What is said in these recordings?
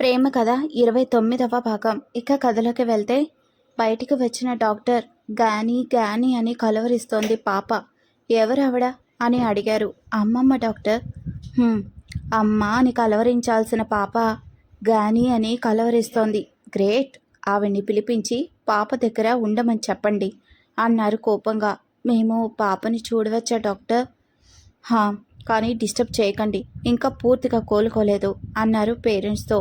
ప్రేమ కథ ఇరవై తొమ్మిదవ భాగం. ఇక కథలోకి వెళ్తే బయటికి వచ్చిన డాక్టర్ గాని గాని అని కలవరిస్తోంది పాప. ఎవరావిడ? అని అడిగారు. అమ్మమ్మ డాక్టర్. అమ్మ అని కలవరించాల్సిన పాప గాని అని కలవరిస్తోంది. గ్రేట్! ఆవిడ్ని పిలిపించి పాప దగ్గర ఉండమని చెప్పండి అన్నారు కోపంగా. మేము పాపని చూడవచ్చా డాక్టర్? హా కానీ డిస్టర్బ్ చేయకండి. ఇంకా పూర్తిగా కోలుకోలేదు అన్నారు పేరెంట్స్తో.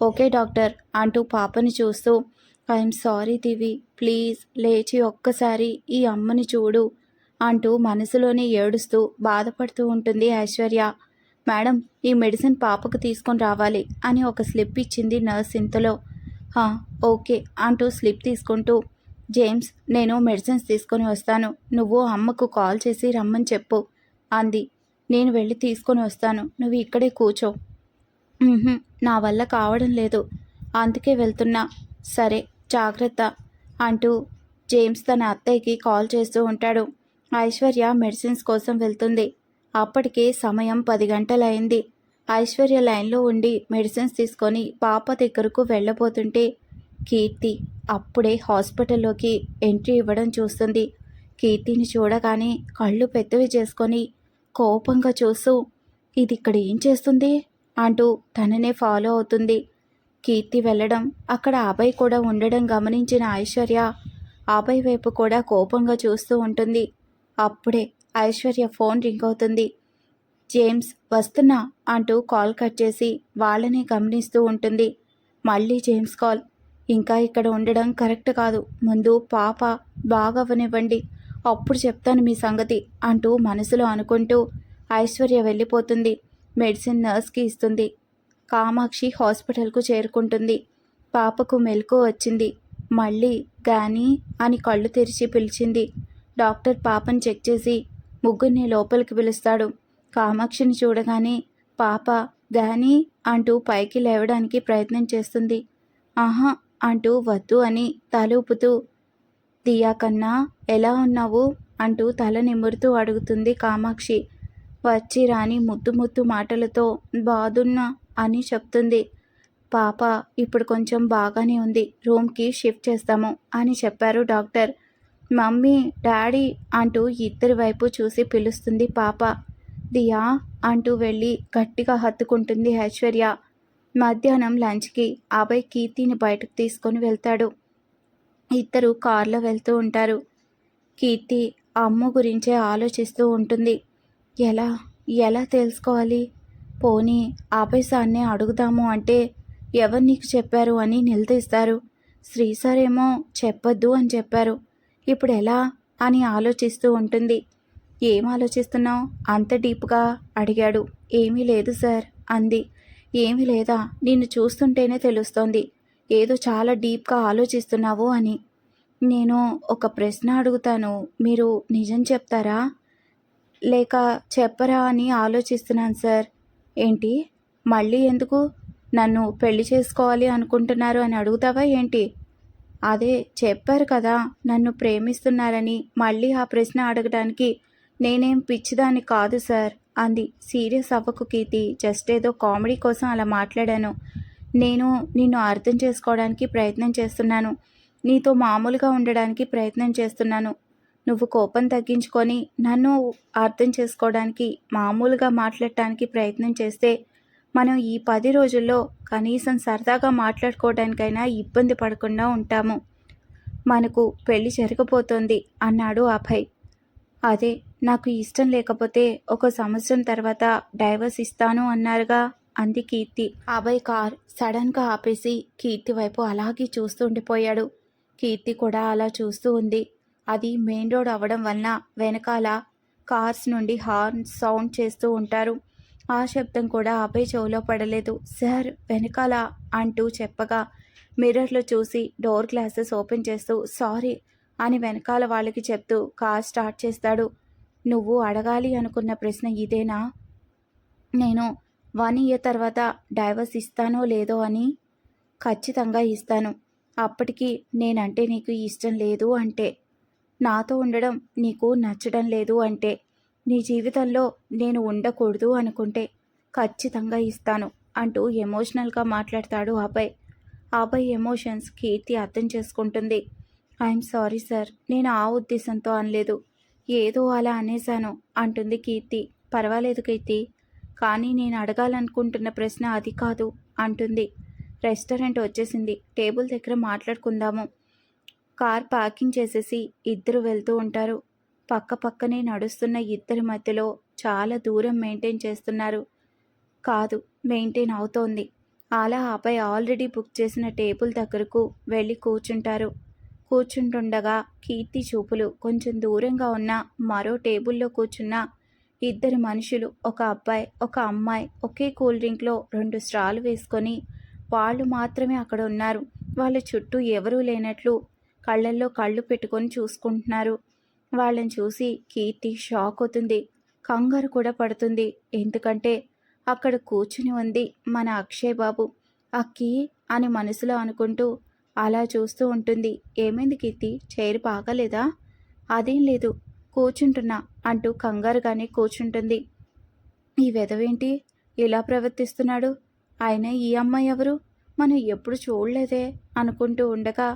ఓకే డాక్టర్ అంటూ పాపని చూస్తూ ఐఎమ్ సారీ దివి ప్లీజ్ లేచి ఒక్కసారి ఈ అమ్మని చూడు అంటూ మనసులోనే ఏడుస్తూ బాధపడుతూ ఉంటుంది ఐశ్వర్య. మేడం ఈ మెడిసిన్ పాపకు తీసుకొని రావాలి అని ఒక స్లిప్ ఇచ్చింది నర్స్ ఇంతలో. హా ఓకే అంటూ స్లిప్ తీసుకుంటూ జేమ్స్ నేను మెడిసిన్స్ తీసుకొని వస్తాను. నువ్వు అమ్మకు కాల్ చేసి రమ్మని చెప్పు అంది. నేను వెళ్ళి తీసుకొని వస్తాను. నువ్వు ఇక్కడే కూర్చో. నా వల్ల కావడం లేదు. అందుకే వెళ్తున్నా. సరే జాగ్రత్త అంటూ జేమ్స్ తన అత్తయ్యకి కాల్ చేస్తూ ఉంటాడు. ఐశ్వర్య మెడిసిన్స్ కోసం వెళ్తుంది. అప్పటికే సమయం పది గంటలైంది. ఐశ్వర్య లైన్లో ఉండి మెడిసిన్స్ తీసుకొని పాప దగ్గరకు వెళ్ళబోతుంటే కీర్తి అప్పుడే హాస్పిటల్లోకి ఎంట్రీ ఇవ్వడం చూస్తుంది. కీర్తిని చూడగానే కళ్ళు పెద్దవి చేసుకొని కోపంగా చూస్తూ ఇది ఇక్కడ ఏం చేస్తుంది? అంటూ తననే ఫాలో అవుతుంది. కీర్తి వెళ్ళడం అక్కడ అభయ్ కూడా ఉండడం గమనించిన ఐశ్వర్య అభయ్ వైపు కూడా కోపంగా చూస్తూ ఉంటుంది. అప్పుడే ఐశ్వర్య ఫోన్ రింగ్ అవుతుంది. జేమ్స్ వస్తున్నా అంటూ కాల్ కట్ చేసి వాళ్ళని గమనిస్తూ ఉంటుంది. మళ్ళీ జేమ్స్ కాల్. ఇంకా ఇక్కడ ఉండడం కరెక్ట్ కాదు. ముందు పాప బాగవ్వనివ్వండి. అప్పుడు చెప్తాను మీ సంగతి అంటూ మనసులో అనుకుంటూ ఐశ్వర్య వెళ్ళిపోతుంది. మెడిసిన్ నర్స్కి ఇస్తుంది. కామాక్షి హాస్పిటల్కు చేరుకుంటుంది. పాపకు మెలకు వచ్చింది. మళ్ళీ గాని అని కళ్ళు తెరిచి పిలిచింది. డాక్టర్ పాపని చెక్ చేసి ముగ్గురిని లోపలికి పిలుస్తాడు. కామాక్షిని చూడగానే పాప గాని అంటూ పైకి లేవడానికి ప్రయత్నం చేస్తుంది. ఆహా అంటూ వద్దు అని తలూపుతూ దియా కన్నా ఎలా ఉన్నావు? అంటూ తల నిమురుతూ అడుగుతుంది కామాక్షి. వచ్చి రాని ముద్దు ముద్దు మాటలతో బాదున్నా అని చెప్తుంది. పాప ఇప్పుడు కొంచెం బాగానే ఉంది. రూమ్కి షిఫ్ట్ చేస్తాము అని చెప్పారు డాక్టర్. మమ్మీ డాడీ అంటూ ఇద్దరి వైపు చూసి పిలుస్తుంది పాప. దియా అంటూ వెళ్ళి గట్టిగా హత్తుకుంటుంది ఐశ్వర్య. మధ్యాహ్నం లంచ్కి అభయ్ కీర్తిని బయటకు తీసుకొని వెళ్తాడు. ఇద్దరు కార్లో వెళ్తూ ఉంటారు. కీర్తి అమ్మ గురించే ఆలోచిస్తూ ఉంటుంది. ఎలా? ఎలా తెలుసుకోవాలి? పోనీ ఆపై సార్నే అడుగుదాము అంటే ఎవరు నీకు చెప్పారు అని నిలదీస్తారు. శ్రీ సార్ ఏమో చెప్పొద్దు అని చెప్పారు. ఇప్పుడు ఎలా? అని ఆలోచిస్తూ ఉంటుంది. ఏం ఆలోచిస్తున్నావు? అంత డీప్గా అడిగాడు. ఏమీ లేదు సార్ అంది. ఏమీ లేదా? నిన్ను చూస్తుంటేనే తెలుస్తోంది. ఏదో చాలా డీప్గా ఆలోచిస్తున్నావు అని. నేను ఒక ప్రశ్న అడుగుతాను. మీరు నిజం చెప్తారా? లేక చెప్పరా అని ఆలోచిస్తున్నాను సార్. ఏంటి? మళ్ళీ ఎందుకు? నన్ను పెళ్ళి చేసుకోవాలి అనుకుంటున్నారు అని అడుగుతావా ఏంటి? అదే చెప్పారు కదా నన్ను ప్రేమిస్తున్నారని మళ్ళీ ఆ ప్రశ్న అడగడానికి నేనేం పిచ్చిదాన్ని కాదు సార్ అంది. సీరియస్ అవ్వకు కీర్తి. జస్ట్ ఏదో కామెడీ కోసం అలా మాట్లాడాను. నేను నిన్ను అర్థం చేసుకోవడానికి ప్రయత్నం చేస్తున్నాను. నీతో మామూలుగా ఉండడానికి ప్రయత్నం చేస్తున్నాను. నువ్వు కోపం తగ్గించుకొని నన్ను అర్థం చేసుకోవడానికి మామూలుగా మాట్లాడటానికి ప్రయత్నం చేస్తే మనం ఈ పది రోజుల్లో కనీసం సరదాగా మాట్లాడుకోవడానికైనా ఇబ్బంది పడకుండా ఉంటాము. మనకు పెళ్ళి జరగబోతోంది అన్నాడు అభయ్. అదే నాకు ఇష్టం లేకపోతే ఒక సంవత్సరం తర్వాత డైవర్స్ ఇస్తాను అన్నారుగా అంది కీర్తి. అభయ్ కార్ సడన్గా ఆపేసి కీర్తి వైపు అలాగే చూస్తూ ఉండిపోయాడు. కీర్తి కూడా అలా చూస్తూ ఉంది. అది మెయిన్ రోడ్ అవ్వడం వలన వెనకాల కార్స్ నుండి హార్న్ సౌండ్ చేస్తూ ఉంటారు. ఆ శబ్దం కూడా అభయ్ చెవులో పడలేదు. సార్ వెనకాల అంటూ చెప్పగా మిర్రర్లో చూసి డోర్ గ్లాసెస్ ఓపెన్ చేస్తూ సారీ అని వెనకాల వాళ్ళకి చెప్తూ కార్ స్టార్ట్ చేస్తాడు. నువ్వు అడగాలి అనుకున్న ప్రశ్న ఇదేనా? నేను వన్ ఇయర్ తర్వాత డైవర్స్ ఇస్తానో లేదో అని ఖచ్చితంగా ఇస్తాను. అప్పటికి నేనంటే నీకు ఇష్టం లేదు అంటే నాతో ఉండడం నీకు నచ్చడం లేదు అంటే నీ జీవితంలో నేను ఉండకూడదు అనుకుంటే ఖచ్చితంగా ఇస్తాను అంటూ ఎమోషనల్గా మాట్లాడతాడు అబ్బాయి అబ్బాయి ఎమోషన్స్ కీర్తి అర్థం చేసుకుంటుంది. ఐఎమ్ సారీ సార్ నేను ఆ ఉద్దేశంతో అనలేదు. ఏదో అలా అనేశాను అంటుంది కీర్తి. పర్వాలేదు కీర్తి కానీ నేను అడగాలనుకుంటున్న ప్రశ్న అది కాదు అంటుంది. రెస్టారెంట్ వచ్చేసింది టేబుల్ దగ్గర మాట్లాడుకుందాము కార్ పార్కింగ్ చేసేసి ఇద్దరు వెళ్తూ ఉంటారు. పక్క పక్కనే నడుస్తున్న ఇద్దరి మధ్యలో చాలా దూరం మెయింటైన్ చేస్తున్నారు. కాదు మెయింటైన్ అవుతోంది. అలా ఆపై ఆల్రెడీ బుక్ చేసిన టేబుల్ దగ్గరకు వెళ్ళి కూర్చుంటారు. కూర్చుంటుండగా కీర్తి చూపులు కొంచెం దూరంగా ఉన్న మరో టేబుల్లో కూర్చున్న ఇద్దరు మనుషులు ఒక అబ్బాయి ఒక అమ్మాయి ఒకే కూల్ డ్రింక్లో రెండు స్ట్రాలు వేసుకొని వాళ్ళు మాత్రమే అక్కడ ఉన్నారు. వాళ్ళ చుట్టూ ఎవరూ లేనట్లు కళ్ళల్లో కళ్ళు పెట్టుకొని చూసుకుంటున్నారు. వాళ్ళని చూసి కీర్తి షాక్ అవుతుంది. కంగారు కూడా పడుతుంది. ఎందుకంటే అక్కడ కూర్చుని ఉంది మన అక్షయ్ బాబు. అక్కి అని మనసులో అనుకుంటూ అలా చూస్తూ ఉంటుంది. ఏమైంది కీర్తి? చైర్ బాగలేదా? అదేం లేదు. కూర్చుంటున్నా అంటూ కంగారుగానే కూర్చుంటుంది. ఈ వెధవేంటి? ఇలా ప్రవర్తిస్తున్నాడు. ఆయన ఈ అమ్మాయి ఎవరు? మనం ఎప్పుడు చూడలేదే అనుకుంటూ ఉండగా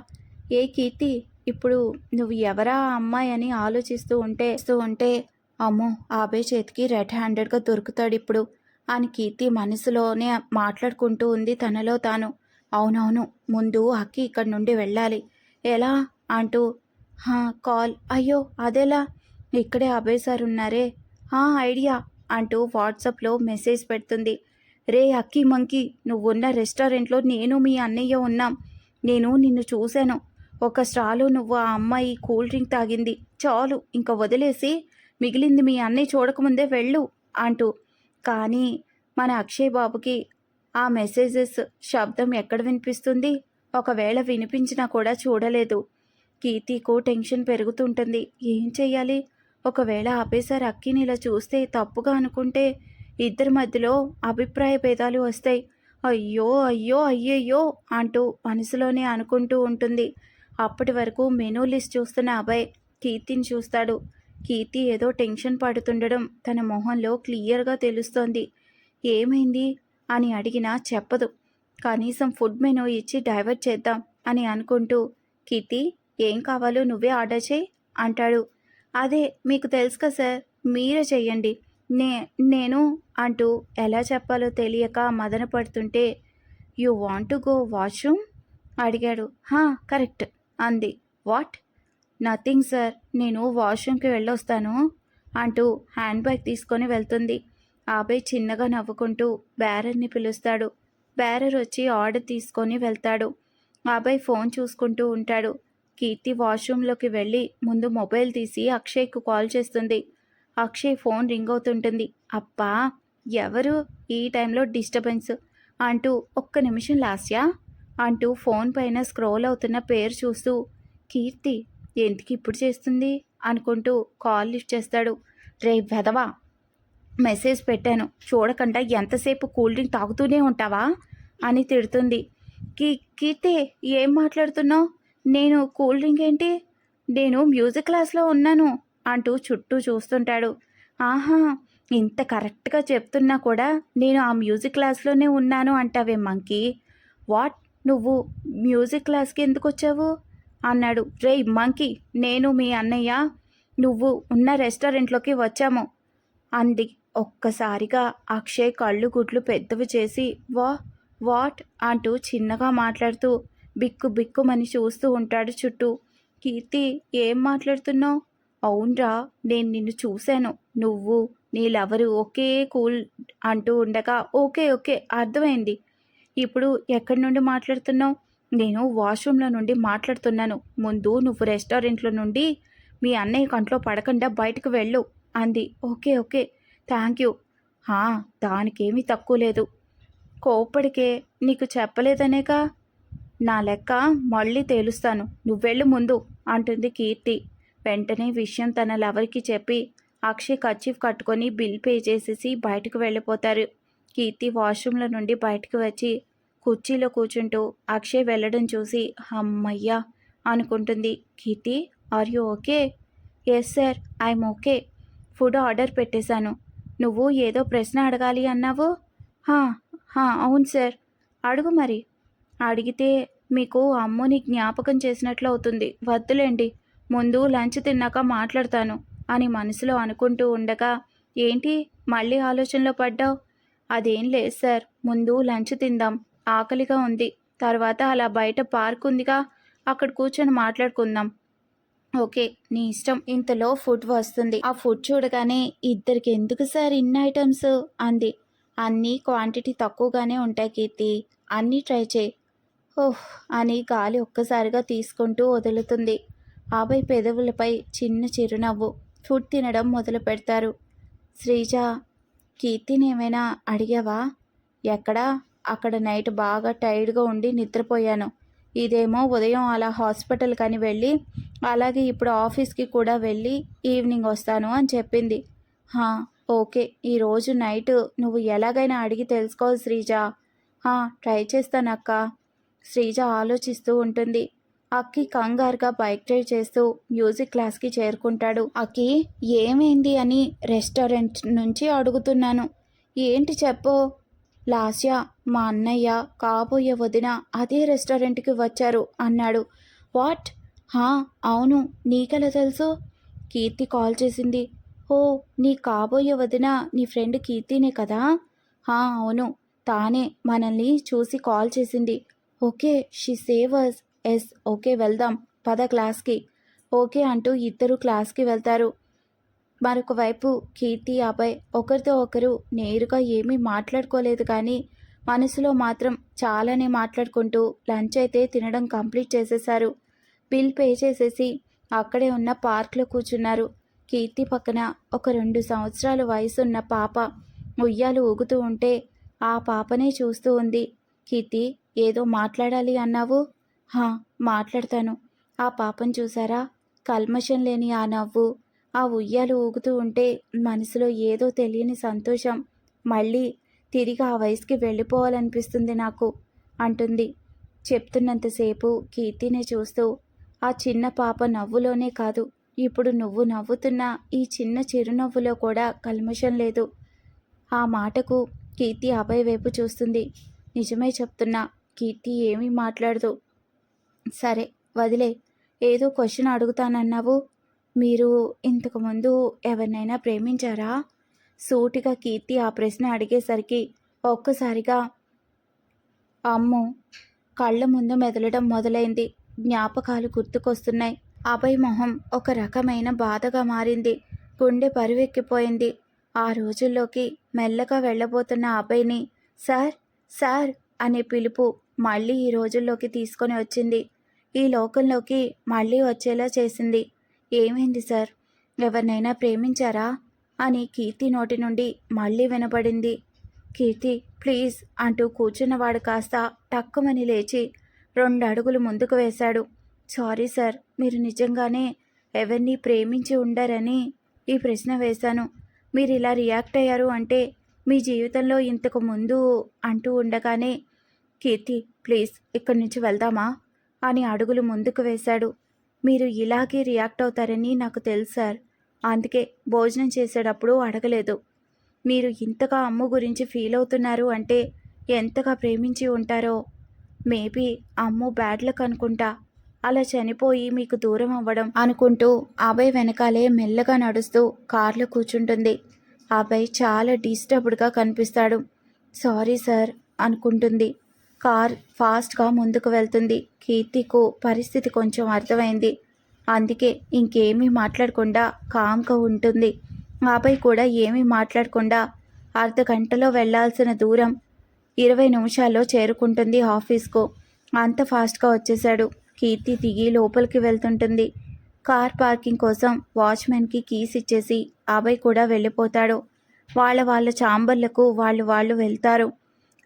ఏ కీర్తి ఇప్పుడు నువ్వు ఎవరా అమ్మాయి అని ఆలోచిస్తూ ఉంటే ఉంటే అమ్మో ఆబే చేతికి రెడ్ హ్యాండెడ్గా దొరుకుతాడు ఇప్పుడు. అని కీర్తి మనసులోనే మాట్లాడుకుంటూ ఉంది తనలో తాను. అవునవును ముందు అక్కి ఇక్కడి నుండి వెళ్ళాలి. ఎలా? అంటూ హా కాల్. అయ్యో అదెలా? ఇక్కడే అభయ్ సార్ ఉన్నారే. హా ఐడియా అంటూ వాట్సాప్లో మెసేజ్ పెడుతుంది. రే అక్కి మంకీ నువ్వున్న రెస్టారెంట్లో నేను మీ అన్నయ్య ఉన్నాం. నేను నిన్ను చూశాను. ఒక స్ట్రాలో నువ్వు ఆ అమ్మాయి కూల్ డ్రింక్ తాగింది. చాలు ఇంకా వదిలేసి మిగిలింది మీ అన్నీ చూడకముందే వెళ్ళు అంటూ. కానీ మన అక్షయ్ బాబుకి ఆ మెసేజెస్ శబ్దం ఎక్కడ వినిపిస్తుంది? ఒకవేళ వినిపించినా కూడా చూడలేదు. కీర్తికు టెన్షన్ పెరుగుతుంటుంది. ఏం చెయ్యాలి? ఒకవేళ ఆపేసారి అక్కిని ఇలా చూస్తే తప్పుగా అనుకుంటే ఇద్దరి మధ్యలో అభిప్రాయ భేదాలు వస్తాయి. అయ్యో అయ్యో అయ్యయ్యో అంటూ మనసులోనే అనుకుంటూ ఉంటుంది. అప్పటి వరకు మెనూ లిస్ట్ చూస్తున్న అభయ్ కీర్తిని చూస్తాడు. కీర్తి ఏదో టెన్షన్ పడుతుండడం తన మొహంలో క్లియర్గా తెలుస్తోంది. ఏమైంది? అని అడిగినా చెప్పదు. కనీసం ఫుడ్ మెనూ ఇచ్చి డైవర్ట్ చేద్దాం అని అనుకుంటూ కీర్తి ఏం కావాలో నువ్వే ఆర్డర్ చేయి అంటాడు. అదే మీకు తెలుసు కదా సార్ మీరే చెయ్యండి నే నేను అంటూ ఎలా చెప్పాలో తెలియక మదన పడుతుంటే you want to go washroom? అడిగాడు. హా కరెక్ట్. అంది. వాట్? Nothing sir. నేను వాష్రూమ్కి వెళ్ళొస్తాను అంటూ హ్యాండ్ బ్యాగ్ తీసుకొని వెళ్తుంది. ఆపై చిన్నగా నవ్వుకుంటూ బ్యారర్ని పిలుస్తాడు. బ్యారర్ వచ్చి ఆర్డర్ తీసుకొని వెళ్తాడు. ఆపై ఫోన్ చూసుకుంటూ ఉంటాడు. కీర్తి వాష్రూమ్లోకి వెళ్ళి ముందు మొబైల్ తీసి అక్షయ్కు కాల్ చేస్తుంది. అక్షయ్ ఫోన్ రింగ్ అవుతుంటుంది. అప్పా ఎవరు? ఈ టైంలో డిస్టర్బెన్స్ అంటూ ఒక్క నిమిషం లాస్యా? అంటూ ఫోన్ పైన స్క్రోల్ అవుతున్న పేరు చూస్తూ కీర్తి ఎందుకు ఇప్పుడు చేస్తుంది? అనుకుంటూ కాల్ లిఫ్ట్ చేస్తాడు. రే వెదవా మెసేజ్ పెట్టాను. చూడకుండా ఎంతసేపు కూల్ డ్రింక్ తాగుతూనే ఉంటావా? అని తిడుతుంది. కీ కీర్తి ఏం మాట్లాడుతున్నావు? నేను కూల్ డ్రింక్ ఏంటి? నేను మ్యూజిక్ క్లాస్లో ఉన్నాను అంటూ చుట్టూ చూస్తుంటాడు. ఆహా ఇంత కరెక్ట్గా చెప్తున్నా కూడా నేను ఆ మ్యూజిక్ క్లాస్లోనే ఉన్నాను అంటావే మంకీ. వాట్ నువ్వు మ్యూజిక్ క్లాస్కి ఎందుకు వచ్చావు అన్నాడు. రే మంకీ నేను మీ అన్నయ్య. నువ్వు ఉన్న రెస్టారెంట్లోకి వచ్చాము అంది. ఒక్కసారిగా అక్షయ్ కళ్ళు గుడ్లు పెద్దవి చేసి వా వాట్? అంటూ చిన్నగా మాట్లాడుతూ బిక్కు బిక్కుమని చూస్తూ ఉంటాడు చుట్టూ. కీర్తి ఏం మాట్లాడుతున్నావు? అవునరా నేను నిన్ను చూశాను. నువ్వు నీ ఒకే కూల్ అంటూ ఉండగా ఓకే ఓకే అర్థమైంది. ఇప్పుడు ఎక్కడి నుండి మాట్లాడుతున్నావు? నేను వాష్రూమ్లో నుండి మాట్లాడుతున్నాను. ముందు నువ్వు రెస్టారెంట్లో నుండి మీ అన్నయ్య కంట్లో పడకుండా బయటకు వెళ్ళు అంది. Okay okay. Thank you. దానికేమీ తక్కువ లేదు. కోప్పడికే. నీకు చెప్పలేదనేగా? నా లెక్క మళ్ళీ తేలుస్తాను. నువ్వెళ్ళు ముందు అంటుంది కీర్తి. వెంటనే విషయం తన లవర్కి చెప్పి అక్షయ్ కచ్చిఫ్ కట్టుకొని బిల్ పే చేసేసి బయటకు వెళ్ళిపోతారు. కీర్తి వాష్రూమ్లో నుండి బయటకు వచ్చి కుర్చీలో కూర్చుంటూ అక్షయ్ వెళ్ళడం చూసి అమ్మయ్యా! అనుకుంటుంది. Keerthi are you okay yes sir I'm okay food order పెట్టేశాను. నువ్వు ఏదో ప్రశ్న అడగాలి అన్నావు? హా హా అవును సార్ అడుగు మరి. అడిగితే మీకు అమ్ముని జ్ఞాపకం చేసినట్లు అవుతుంది. వద్దులేండి. ముందు లంచ్ తిన్నాక మాట్లాడతాను అని మనసులో అనుకుంటూ ఉండగా ఏంటి? మళ్ళీ ఆలోచనలో పడ్డావు? అదేం లేదు సార్. ముందు లంచ్ తిందాం. ఆకలిగా ఉంది. తర్వాత అలా బయట పార్క్ ఉందిగా. అక్కడ కూర్చొని మాట్లాడుకుందాం. ఓకే నీ ఇష్టం. ఇంతలో ఫుడ్ వస్తుంది. ఆ ఫుడ్ చూడగానే ఇద్దరికి ఎందుకు సార్ ఇన్ని ఐటమ్స్? అంది. అన్నీ క్వాంటిటీ తక్కువగానే ఉంటాయి కీర్తి. అన్నీ ట్రై చేయి. ఓహ్ అని గాలి ఒక్కసారిగా తీసుకుంటూ వదులుతుంది. ఆపై పెదవులపై చిన్న చిరునవ్వు. ఫుడ్ తినడం మొదలు పెడతారు శ్రీజ కీర్తిని ఏమైనా అడిగావా? ఎక్కడా? అక్కడ నైట్ బాగా టైర్డ్గా ఉండి నిద్రపోయాను. ఇదేమో ఉదయం అలా హాస్పిటల్ కని వెళ్ళి అలాగే ఇప్పుడు ఆఫీస్కి కూడా వెళ్ళి ఈవినింగ్ వస్తాను అని చెప్పింది. హా ఓకే. ఈరోజు నైట్ నువ్వు ఎలాగైనా అడిగి తెలుసుకోవాలి శ్రీజ. ట్రై చేస్తానక్క. శ్రీజ ఆలోచిస్తూ ఉంటుంది. అక్కి కంగారుగా బైక్ డ్రైవ్ చేస్తూ మ్యూజిక్ క్లాస్కి చేరుకుంటాడు. అక్కి ఏమైంది? అని రెస్టారెంట్ నుంచి అడుగుతున్నాను. ఏంటి చెప్పు. లాస్య మా అన్నయ్య కాబోయే వదిన అదే రెస్టారెంట్కి వచ్చారు అన్నాడు. వాట్? హా అవును నీకెలా తెలుసు? కీర్తి కాల్ చేసింది. ఓ నీ కాబోయే వదిన నీ ఫ్రెండ్ కీర్తినే కదా? హా అవును తానే మనల్ని చూసి కాల్ చేసింది. ఓకే షీ సేవర్స్ ఎస్ ఓకే వెళ్దాం. పద క్లాస్కి. ఓకే అంటూ ఇద్దరు క్లాస్కి వెళ్తారు. మరొక వైపు కీర్తి అభయ్ ఒకరితో ఒకరు నేరుగా ఏమీ మాట్లాడుకోలేదు కానీ మనసులో మాత్రం చాలానే మాట్లాడుకుంటూ లంచ్ అయితే తినడం కంప్లీట్ చేసేశారు. బిల్ పే చేసేసి అక్కడే ఉన్న పార్క్లో కూర్చున్నారు. కీర్తి పక్కన ఒక రెండు సంవత్సరాల వయసున్న పాప ఉయ్యాలు ఊగుతూ ఉంటే ఆ పాపనే చూస్తూ ఉంది. కీర్తి ఏదో మాట్లాడాలి అన్నావు? హా మాట్లాడతాను. ఆ పాపం చూసారా? కల్మషం లేని ఆ నవ్వు ఆ ఉయ్యాలు ఊగుతూ ఉంటే మనసులో ఏదో తెలియని సంతోషం. మళ్ళీ తిరిగి ఆ వయసుకి వెళ్ళిపోవాలనిపిస్తుంది నాకు అంటుంది. చెప్తున్నంతసేపు కీర్తిని చూస్తూ ఆ చిన్న పాప నవ్వులోనే కాదు ఇప్పుడు నువ్వు నవ్వుతున్న ఈ చిన్న చిరునవ్వులో కూడా కల్మషం లేదు. ఆ మాటకు కీర్తి అభయ్ వైపు చూస్తుంది. నిజమే చెప్తున్నా కీర్తి ఏమీ మాట్లాడదు. సరే వదిలే. ఏదో క్వశ్చన్ అడుగుతానన్నావు. మీరు ఇంతకుముందు ఎవరినైనా ప్రేమించారా? సూటిగా కీర్తి ఆ ప్రశ్న అడిగేసరికి ఒక్కసారిగా అమ్ము! కళ్ళ ముందు మెదలడం మొదలైంది. జ్ఞాపకాలు గుర్తుకొస్తున్నాయి. అభయ్ మొహం ఒక రకమైన బాధగా మారింది. గుండె పరువెక్కిపోయింది. ఆ రోజుల్లోకి మెల్లగా వెళ్ళబోతున్న అభయ్ని సార్ సార్ అనే పిలుపు మళ్ళీ ఈ రోజుల్లోకి తీసుకొని వచ్చింది. ఈ లోకంలోకి మళ్ళీ వచ్చేలా చేసింది. ఏమైంది సార్? ఎవరినైనా ప్రేమించారా? అని కీర్తి నోటి నుండి మళ్ళీ వినపడింది. కీర్తి ప్లీజ్ అంటూ కూర్చున్నవాడు కాస్త టక్కుమని లేచి రెండు అడుగులు ముందుకు వేశాడు. సారీ సార్ మీరు నిజంగానే ఎవరిని ప్రేమించి ఉండరని ఈ ప్రశ్న వేశాను. మీరు ఇలా రియాక్ట్ అయ్యారు అంటే మీ జీవితంలో ఇంతకు ముందు అంటూ ఉండగానే కీర్తి ప్లీజ్ ఇక్కడి నుంచి వెళ్దామా? అని అడుగులు ముందుకు వేశాడు. మీరు ఇలాగే రియాక్ట్ అవుతారని నాకు తెలుసు సార్. అందుకే భోజనం చేసేటప్పుడు అడగలేదు. మీరు ఇంతగా అమ్ము గురించి ఫీల్ అవుతున్నారు అంటే ఎంతగా ప్రేమించి ఉంటారో? మేబీ అమ్ము బ్యాడ్ లక్ అనుకుంటా. అలా చనిపోయి మీకు దూరం అవ్వడం అనుకుంటూ అభయ్ వెనకాలే మెల్లగా నడుస్తూ కార్లో కూర్చుంటుంది. అభయ్ చాలా డిస్టర్బ్డ్గా కనిపిస్తాడు. సారీ సార్ అనుకుంటుంది. కార్ ఫాస్ట్గా ముందుకు వెళ్తుంది. కీర్తికు పరిస్థితి కొంచెం అర్థమైంది. అందుకే ఇంకేమీ మాట్లాడకుండా కామ్గా ఉంటుంది. ఆపై కూడా ఏమీ మాట్లాడకుండా అర్ధ గంటలో వెళ్ళాల్సిన దూరం ఇరవై నిమిషాల్లో చేరుకుంటుంది ఆఫీస్కు. అంత ఫాస్ట్గా వచ్చేశాడు. కీర్తి దిగి లోపలికి వెళ్తుంటుంది. కార్ పార్కింగ్ కోసం వాచ్మెన్కి కీస్ ఇచ్చేసి అభయ్ కూడా వెళ్ళిపోతాడు. వాళ్ళ వాళ్ళ చాంబర్లకు వాళ్ళు వాళ్ళు వెళ్తారు.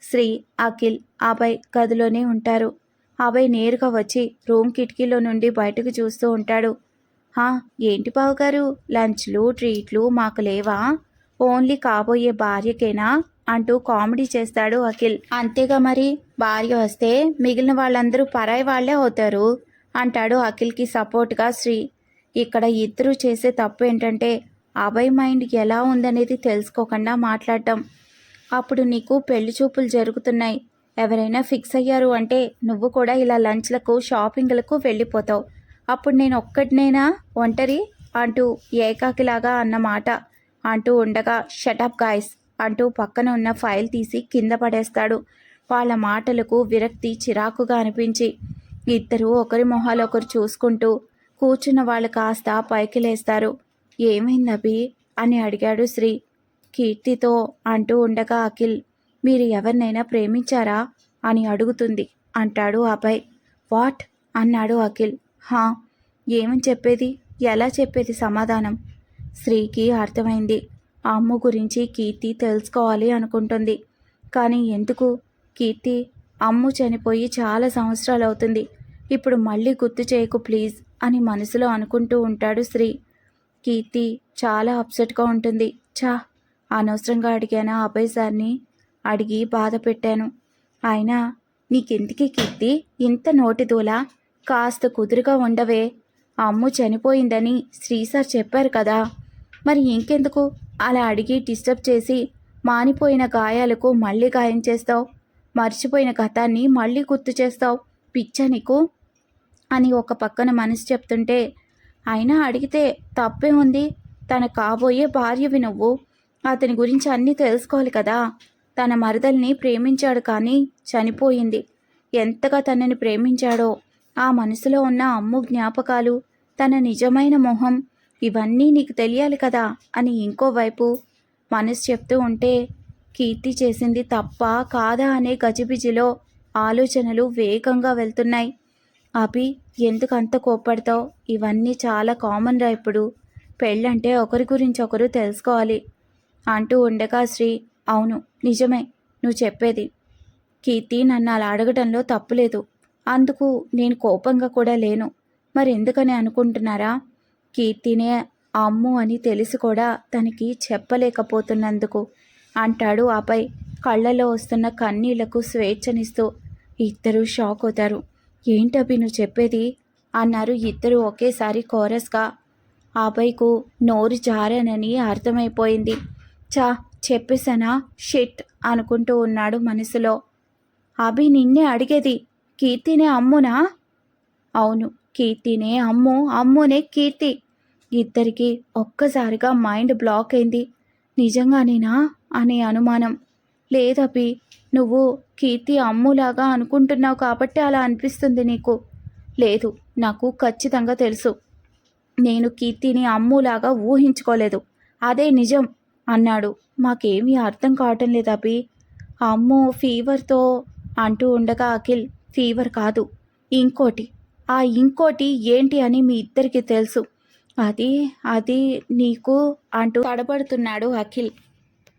శ్రీ అఖిల్ అభయ్ గదిలోనే ఉంటారు. అభయ్ నేరుగా వచ్చి రూమ్ కిటికీలో నుండి బయటకు చూస్తూ ఉంటాడు. హా ఏంటి బావగారు? లంచ్లు ట్రీట్లు మాకు లేవా? ఓన్లీ కాబోయే భార్యకేనా? అంటూ కామెడీ చేస్తాడు అఖిల్. అంతేగా మరి భార్య వస్తే మిగిలిన వాళ్ళందరూ పరాయి వాళ్ళే అవుతారు అంటాడు అఖిల్కి సపోర్ట్గా శ్రీ. ఇక్కడ ఇద్దరు చేసే తప్పు ఏంటంటే అభయ్ మైండ్ ఎలా ఉందనేది తెలుసుకోకుండా మాట్లాడటం. అప్పుడు నీకు పెళ్ళి చూపులు జరుగుతున్నాయి. ఎవరైనా ఫిక్స్ అయ్యారు అంటే నువ్వు కూడా ఇలా లంచ్లకు షాపింగ్లకు వెళ్ళిపోతావు. అప్పుడు నేను ఒక్కటినేనా ఒంటరి? అంటూ ఏకాకిలాగా అన్నమాట అంటూ ఉండగా షటప్ గాయస్ అంటూ పక్కన ఉన్న ఫైల్ తీసి కింద పడేస్తాడు. వాళ్ళ మాటలకు విరక్తి చిరాకుగా అనిపించి ఇద్దరు ఒకరి మొహాలు ఒకరు చూసుకుంటూ కూర్చున్న వాళ్ళు కాస్త పైకి లేస్తారు ఏమైంది అభి? అని అడిగాడు శ్రీ. కీర్తితో అంటూ ఉండగా అఖిల్ మీరు ఎవరినైనా ప్రేమించారా? అని అడుగుతుంది. అంటాడు అభయ్. వాట్? అన్నాడు అఖిల్. హా ఏమని చెప్పేది? ఎలా చెప్పేది సమాధానం? శ్రీకి అర్థమైంది. ఆ అమ్ము గురించి కీర్తి తెలుసుకోవాలి అనుకుంటుంది. కానీ ఎందుకు? కీర్తి అమ్ము చనిపోయి చాలా సంవత్సరాలు అవుతుంది ఇప్పుడు మళ్ళీ గుర్తు చేయకు ప్లీజ్ అని మనసులో అనుకుంటూ ఉంటాడు శ్రీ కీర్తి చాలా అప్సెట్గా ఉంటుంది. చా అనవసరంగా అడిగాను. అభయ్ సార్ని అడిగి బాధ పెట్టాను. అయినా నీకెందుకే కీర్తి? ఇంత నోటిదూలా కాస్త కుదురుగా ఉండవే. అమ్ము చనిపోయిందని శ్రీ సార్ చెప్పారు కదా. మరి ఇంకెందుకు? అలా అడిగి డిస్టర్బ్ చేసి మానిపోయిన గాయాలకు మళ్ళీ గాయం చేస్తావు. మర్చిపోయిన గతాన్ని మళ్ళీ గుర్తు చేస్తావు. పిచ్చ నీకు? అని ఒక పక్కన మనసు చెప్తుంటే అయినా అడిగితే తప్పే ఉంది. తన కాబోయే భార్యవి నువ్వు. అతని గురించి అన్నీ తెలుసుకోవాలి కదా. తన మరదల్ని ప్రేమించాడు కానీ చనిపోయింది. ఎంతగా తనని ప్రేమించాడో ఆ మనసులో ఉన్న అమ్ము జ్ఞాపకాలు తన నిజమైన మొహం ఇవన్నీ నీకు తెలియాలి కదా అని ఇంకోవైపు మనసు చెప్తూ ఉంటే కీర్తి చేసింది తప్ప కాదా అనే గజిబిజిలో ఆలోచనలు వేగంగా వెళ్తున్నాయి. అభి ఎందుకు అంత కోప్పడతావు? ఇవన్నీ చాలా కామన్ రా ఇప్పుడు. పెళ్ళంటే ఒకరి గురించి ఒకరు తెలుసుకోవాలి. అంటూ ఉండగా శ్రీ అవును నిజమే నువ్వు చెప్పేది. కీర్తి నన్ను అలా అడగడంలో తప్పులేదు. అందుకు నేను కోపంగా కూడా లేను. మరి ఎందుకని అనుకుంటున్నారా? కీర్తినే అమ్ము అని తెలిసి కూడా తనకి చెప్పలేకపోతున్నందుకు అంటాడు ఆపై కళ్ళలో వస్తున్న కన్నీళ్ళకు స్వేచ్ఛనిస్తూ. ఇద్దరూ షాక్ అవుతారు. ఏంటవి నువ్వు చెప్పేది? అన్నారు ఇద్దరు ఒకేసారి కోరస్గా. ఆపైకు నోరు జారానని అర్థమైపోయింది. చా చెప్పేశానా? షిట్ అనుకుంటూ ఉన్నాడు మనసులో. అభి నిన్నే అడిగేది కీర్తినే అమ్మునా? అవును కీర్తినే అమ్ము అమ్మునే కీర్తి. ఇద్దరికి ఒక్కసారిగా మైండ్ బ్లాక్ అయింది. నిజంగానేనా? అనే అనుమానం. లేదపి నువ్వు కీర్తి అమ్ములాగా అనుకుంటున్నావు కాబట్టి అలా అనిపిస్తుంది నీకు. లేదు నాకు ఖచ్చితంగా తెలుసు. నేను కీర్తిని అమ్ములాగా ఊహించుకోలేదు. అదే నిజం. అన్నాడు. మాకేమీ అర్థం కావటం లేదు అభి అమ్మో ఫీవర్తో అంటూ ఉండగా అఖిల్ ఫీవర్ కాదు ఇంకోటి. ఆ ఇంకోటి ఏంటి అని మీ ఇద్దరికి తెలుసు. అది అది నీకు అంటూ తడబడుతున్నాడు అఖిల్.